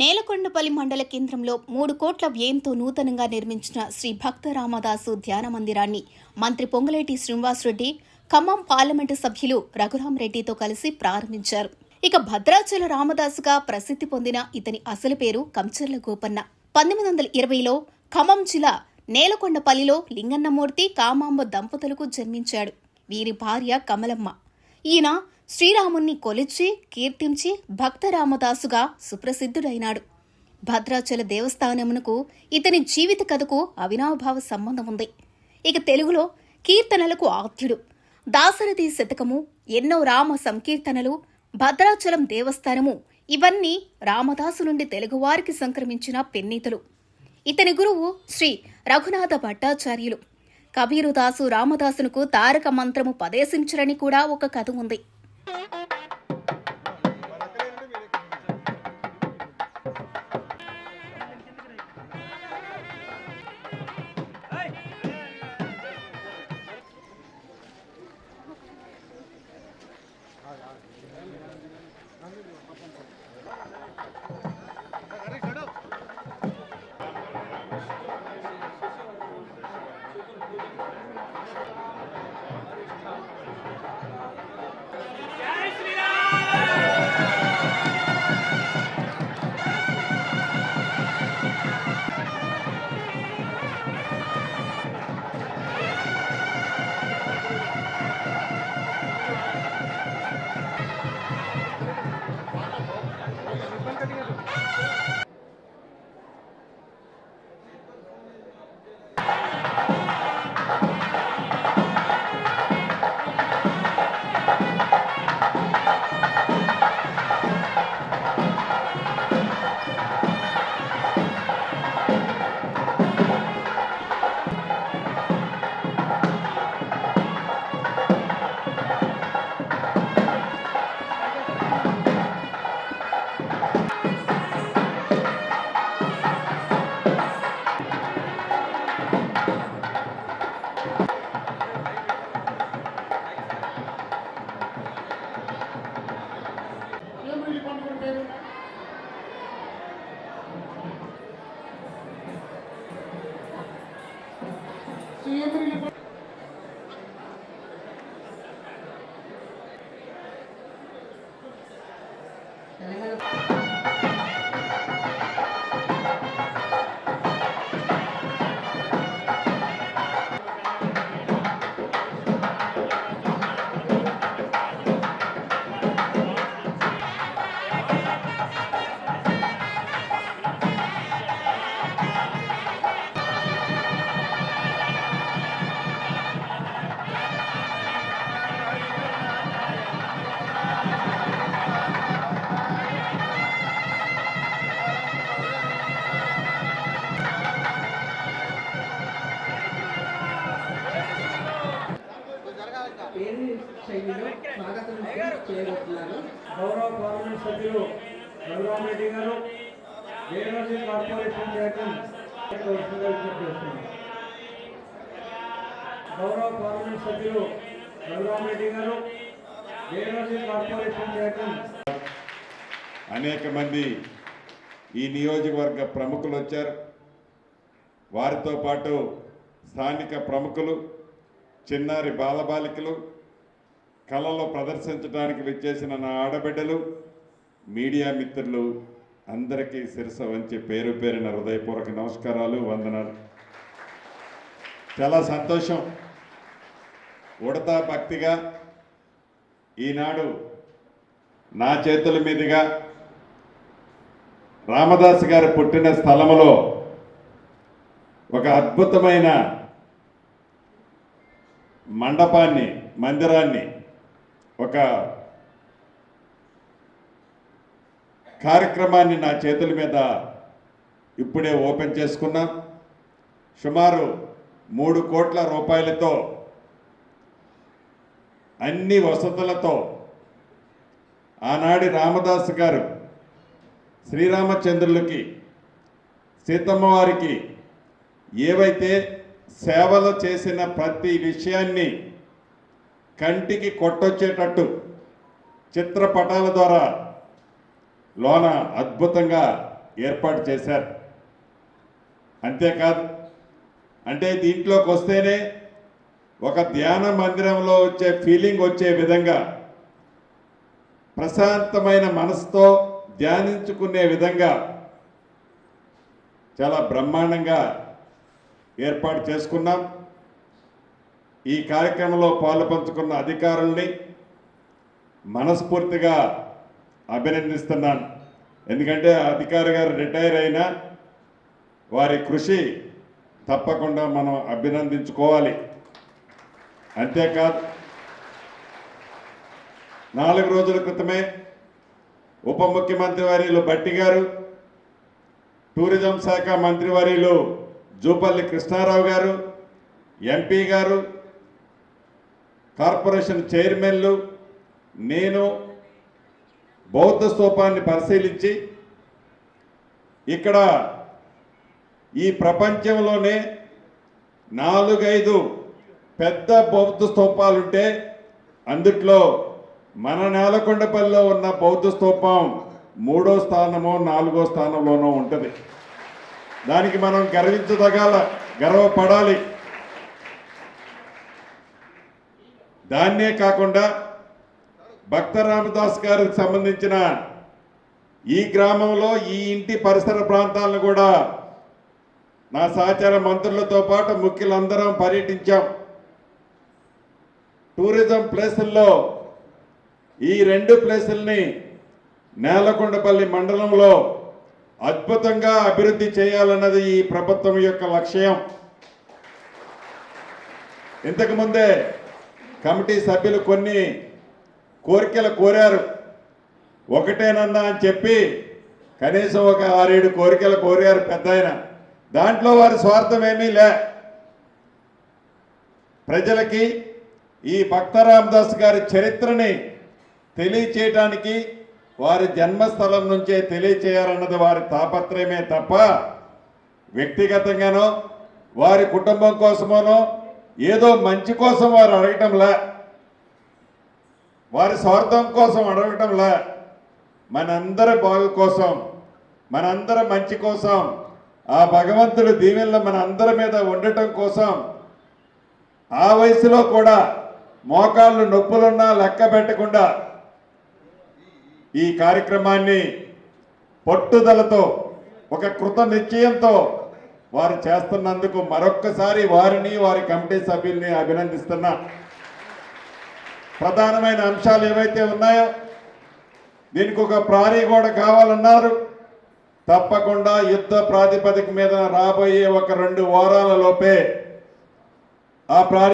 నేలకొండపల్లి మండల కేంద్రంలో మూడు కోట్ల వ్యయంతో నూతనంగా నిర్మించిన శ్రీ భక్త రామదాసు ధ్యాన మందిరాన్ని మంత్రి పొంగులేటి శ్రీనివాసరెడ్డి ఖమ్మం పార్లమెంటు సభ్యులు రఘురామరెడ్డితో కలిసి ప్రారంభించారు. ఇక భద్రాచల రామదాసుగా ప్రసిద్ధి పొందిన ఇతని అసలు పేరు కంచర్ల గోపన్న. పంతొమ్మిది వందల ఇరవైలో ఖమ్మం జిల్లా నేలకొండపల్లిలో లింగన్నమూర్తి కామాంబ దంపతులకు జన్మించాడు. వీరి భార్య కమలమ్మ. ఈయన శ్రీరాముణ్ణి కొలిచి కీర్తించి భక్త రామదాసుగా సుప్రసిద్ధుడైనాడు. భద్రాచల దేవస్థానమునకు ఇతని జీవిత కథకు అవినాభావ సంబంధం ఉంది. ఇక తెలుగులో కీర్తనలకు ఆద్యుడు. దాశరథి శతకము ఎన్నో రామ సంకీర్తనలు భద్రాచలం దేవస్థానము ఇవన్నీ రామదాసు నుండి తెలుగువారికి సంక్రమించిన పెన్నీతులు. ఇతని గురువు శ్రీ రఘునాథ భట్టాచార్యులు. కబీరుదాసు రామదాసునకు తారక మంత్రము పదేశించరని కూడా ఒక కథ ఉంది. Thank you. ఏమిటి సభ్యులు రఘురామ్ రెడ్డి గారు వేణుజీ కార్పొరేషన్ చైర్మన్ చేస్తున్నారు. గౌరవ పార్లమెంట్ సభ్యులు రఘురామ్ రెడ్డి గారు వేణుజీ కార్పొరేషన్ చైర్మన్. అనేక మంది ఈ నియోజకవర్గ ప్రముఖులు వచ్చారు. వారితో పాటు స్థానిక ప్రముఖులు చిన్నారి బాలబాలికలు కళలో ప్రదర్శించడానికి విచ్చేసిన నా ఆడబిడ్డలు మీడియా మిత్రులు అందరికీ శిరస వంచి పేరు పేరిన హృదయపూర్వక నమస్కారాలు వందనాలు. చాలా సంతోషం. ఉడతా భక్తిగా ఈనాడు నా చేతుల మీదుగా రామదాస్ గారు పుట్టిన స్థలములో ఒక అద్భుతమైన మండపాన్ని మందిరాన్ని ఒక కార్యక్రమాన్ని నా చేతుల మీద ఇప్పుడే ఓపెన్ చేసుకున్నాం. సుమారు మూడు కోట్ల రూపాయలతో అన్ని వసతులతో ఆనాడి రామదాస్ గారు శ్రీరామచంద్రులకి సీతమ్మవారికి ఏవైతే సేవలు చేసిన ప్రతి విషయాన్ని కంటికి కొట్టొచ్చేటట్టు చిత్రపటాల ద్వారా లోన అద్భుతంగా ఏర్పాటు చేశారు. అంతేకాదు అంటే దీంట్లోకి వస్తేనే ఒక ధ్యాన మందిరంలో వచ్చే ఫీలింగ్ వచ్చే విధంగా ప్రశాంతమైన మనసుతో ధ్యానించుకునే విధంగా చాలా బ్రహ్మాండంగా ఏర్పాటు చేసుకున్నాం. ఈ కార్యక్రమంలో పాలు పంచుకున్న అధికారుల్ని మనస్ఫూర్తిగా అభినందిస్తున్నాను. ఎందుకంటే అధికారి గారు రిటైర్ అయినా వారి కృషి తప్పకుండా మనం అభినందించుకోవాలి. అంతేకాదు నాలుగు రోజుల క్రితమే ఉప ముఖ్యమంత్రి వర్యులు బట్టి గారు టూరిజం శాఖ మంత్రి వర్యులు జూపల్లి కృష్ణారావు గారు ఎంపీ గారు కార్పొరేషన్ చైర్మన్లు నేను బౌద్ధ స్థూపాన్ని పరిశీలించి ఇక్కడ ఈ ప్రపంచంలోనే నాలుగైదు పెద్ద బౌద్ధ స్థూపాలుంటే అందుట్లో మన నేలకొండపల్లిలో ఉన్న బౌద్ధ స్థూపం మూడో స్థానమో నాలుగో స్థానంలోనో ఉంటుంది. దానికి మనం గర్వించదగాల గర్వపడాలి. దాన్నే కాకుండా భక్త రామదాస్ గారికి సంబంధించిన ఈ గ్రామంలో ఈ ఇంటి పరిసర ప్రాంతాలను కూడా నా సహచార మంత్రులతో పాటు ముఖ్యులందరం పర్యటించాం. టూరిజం ప్లేసుల్లో ఈ రెండు ప్లేసుల్ని నేలకొండపల్లి మండలంలో అద్భుతంగా అభివృద్ధి చేయాలన్నది ఈ ప్రభుత్వం యొక్క లక్ష్యం. ఇంతకుముందే కమిటీ సభ్యులు కొన్ని కోరికలు కోరారు. ఒకటేనన్నా అని చెప్పి కనీసం ఒక ఆరేడు కోరికలు కోరారు పెద్ద దాంట్లో వారి స్వార్థం ఏమీ లే. ప్రజలకి ఈ భక్త రామదాస్ గారి చరిత్రని తెలియచేయటానికి వారి జన్మస్థలం నుంచే తెలియచేయాలన్నది వారి తాపత్రయమే తప్ప వ్యక్తిగతంగానో వారి కుటుంబం కోసమోనో ఏదో మంచి కోసం వారు అడగటంలా వారి స్వార్థం కోసం అడగటంలా మనందరి బాగు కోసం మనందరి మంచి కోసం ఆ భగవంతుడు దీవెనలు మన అందరి మీద ఉండటం కోసం ఆ వయసులో కూడా మోకాళ్ళు నొప్పులున్నా లెక్క పెట్టకుండా ఈ కార్యక్రమాన్ని పట్టుదలతో ఒక కృత నిశ్చయంతో వారు చేస్తున్నందుకు మరొక్కసారి వారిని వారి కమిటీ సభ్యుల్ని అభినందిస్తున్నా. ప్రధానమైన అంశాలు ఏవైతే ఉన్నాయో దీనికి ఒక ప్రారీ కూడా కావాలన్నారు. తప్పకుండా యుద్ధ ప్రాతిపదిక మీద రాబోయే ఒక రెండు వారాల లోపే ఆ ప్రారీ